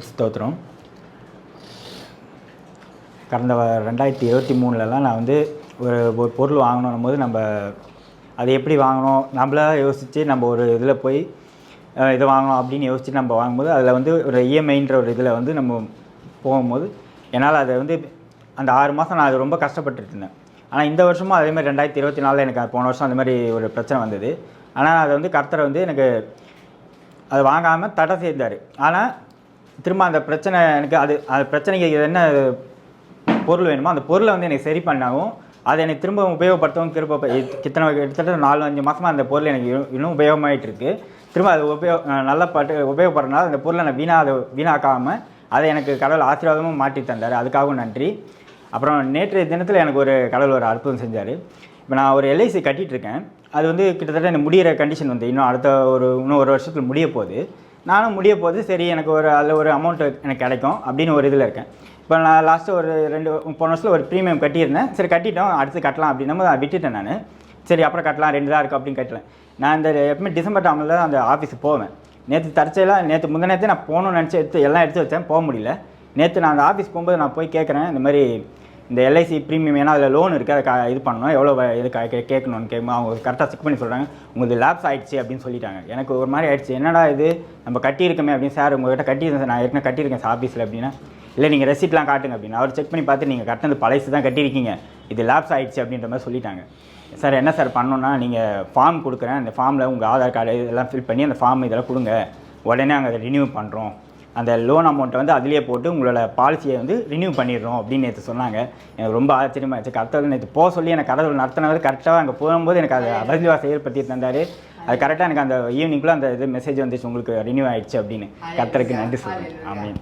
ஸ்தோத்திரம் கடந்த வ- ரெண்டாயிரத்தி இருபத்தி மூணுலலாம் நான் வந்து ஒரு ஒரு பொருள் வாங்கணும் போது நம்ம அது எப்படி வாங்கணும் நம்மளாக யோசித்து நம்ம ஒரு இதில் போய் இதை வாங்கணும் அப்படின்னு யோசித்து நம்ம வாங்கும்போது அதில் வந்து ஒரு இஎம்ஐன்ற ஒரு இதில் வந்து நம்ம போகும்போது என்னால் அதை வந்து அந்த ஆறு மாதம் நான் அது ரொம்ப கஷ்டப்பட்டுட்டு இருந்தேன். ஆனால் இந்த வருஷமும் அதே மாதிரி ரெண்டாயிரத்தி இருபத்தி நாலில் எனக்கு போன வருஷம் அந்த மாதிரி ஒரு பிரச்சனை வந்தது. ஆனால் அதை வந்து கர்த்தரை வந்து எனக்கு அது வாங்காமல் தடை செய்தார். ஆனால் திரும்ப அந்த பிரச்சனை எனக்கு அது அது பிரச்சனைக்கு என்ன பொருள் வேணுமோ அந்த பொருளை வந்து எனக்கு சரி பண்ணாவும் அதை எனக்கு திரும்ப உபயோகப்படுத்தவும் திரும்ப கித்தனை கிட்டத்தட்ட நாலு அஞ்சு மாதமாக அந்த பொருள் எனக்கு இன்னும் உபயோகமாயிட்டு இருக்கு திரும்ப அது உபயோக நல்லா பட்டு உபயோகப்படுறதுனால அந்த பொருளை நான் வீணா அதை வீணாக்காமல் அதை எனக்கு கடவுள் ஆசீர்வாதமும் மாற்றி தந்தார். அதுக்காகவும் நன்றி. அப்புறம் நேற்றைய தினத்தில் எனக்கு ஒரு கடவுள் ஒரு அற்புதம் செஞ்சார். இப்போ நான் ஒரு எல்ஐசி கட்டிகிட்ருக்கேன் இருக்கேன் அது வந்து கிட்டத்தட்ட எனக்கு முடியிற கண்டிஷன் வந்து இன்னும் அடுத்த ஒரு இன்னும் ஒரு வருஷத்துக்கு முடிய போகுது. நானும் முடிய போகுது சரி எனக்கு ஒரு அதில் ஒரு அமௌண்ட் எனக்கு கிடைக்கும் அப்படின்னு ஒரு இதில் இருக்கேன். இப்போ நான் லாஸ்ட்டு ஒரு ரெண்டு போன வருஷத்தில் ஒரு ப்ரீமியம் கட்டியிருந்தேன். சரி கட்டிட்டோம் அடுத்து கட்டலாம் அப்படின்னு. நான் விட்டுட்டேன் நான். சரி அப்புறம் கட்டலாம் ரெண்டு தான் இருக்குது அப்படின்னு கட்டலாம் நான் இந்த எப்பவுமே டிசம்பர் டைமில் தான் அந்த ஆஃபீஸுக்கு போவேன். நேற்று தற்செயலாக நேற்று முந்தின நேரத்தை நான் போகணும்னு நினச்சி எடுத்து எல்லாம் எடுத்து வச்சேன். போக முடியல. நேற்று நான் அந்த ஆஃபீஸ் போகும்போது நான் போய் கேட்குறேன் இந்த மாதிரி இந்த எல்ஐசி ப்ரீமியம் ஏன்னா அதில் லோன் இருக்குது அதை இது பண்ணணும். எவ்வளோ இது கேட்கணும்னு கேட்கும் அவங்க கரெக்டாக செக் பண்ணி சொல்கிறாங்க உங்களுக்கு லேப்ஸ் ஆகிடுச்சு அப்படின்னு சொல்லிட்டாங்க. எனக்கு ஒரு மாதிரி ஆயிடுச்சு. என்னடா இது? நம்ம கட்டியிருக்கோமே அப்படின்னு சார் உங்கள்கிட்ட கட்டியிருந்தேன். சார் நான் ஏற்கனவே கட்டியிருக்கேன் சார் ஆஃபீஸில் அப்படின்னா. இல்லை நீங்கள் ரெசிப்ட்லாம் காட்டுங்க அப்படின்னு. அவர் செக் பண்ணி பார்த்து நீங்கள் கட்டினது பழசு தான் கட்டியிருக்கீங்க. இது லேப்ஸ் ஆகிடுச்சு அப்படின்ற மாதிரி சொல்லிட்டாங்க. சார் என்ன சார் பண்ணோன்னா நீங்கள் ஃபார்ம் கொடுக்குறேன். அந்த ஃபார்மில் உங்கள் ஆதார் கார்டு இதெல்லாம் ஃபில் பண்ணி அந்த ஃபார்ம் இதெல்லாம் கொடுங்க. உடனே நாங்கள் அதை ரினியூ பண்ணுறோம் அந்த லோன் அமௌண்ட்டை வந்து அதிலேயே போட்டு உங்களோட பாலிசியை வந்து ரினியூ பண்ணிடுறோம் அப்படின்னு நேற்று சொன்னாங்க. எனக்கு ரொம்ப ஆச்சரியமாச்சு கரெக்டாக நேற்று போக சொல்லி எனக்கு கடவுள் நடத்தினவர் கரெக்டாக அங்கே போகும்போது எனக்கு அது அபரிஜிவா செயல்படுத்தி தந்தார். அது கரெக்டாக எனக்கு அந்த ஈவினிங்குள்ளே அந்த இது மெசேஜ் வந்துச்சு. உங்களுக்கு ரினியூ ஆயிடுச்சு அப்படின்னு. கர்த்தருக்கு நன்றி சொல்கிறேன் ஆமீன்.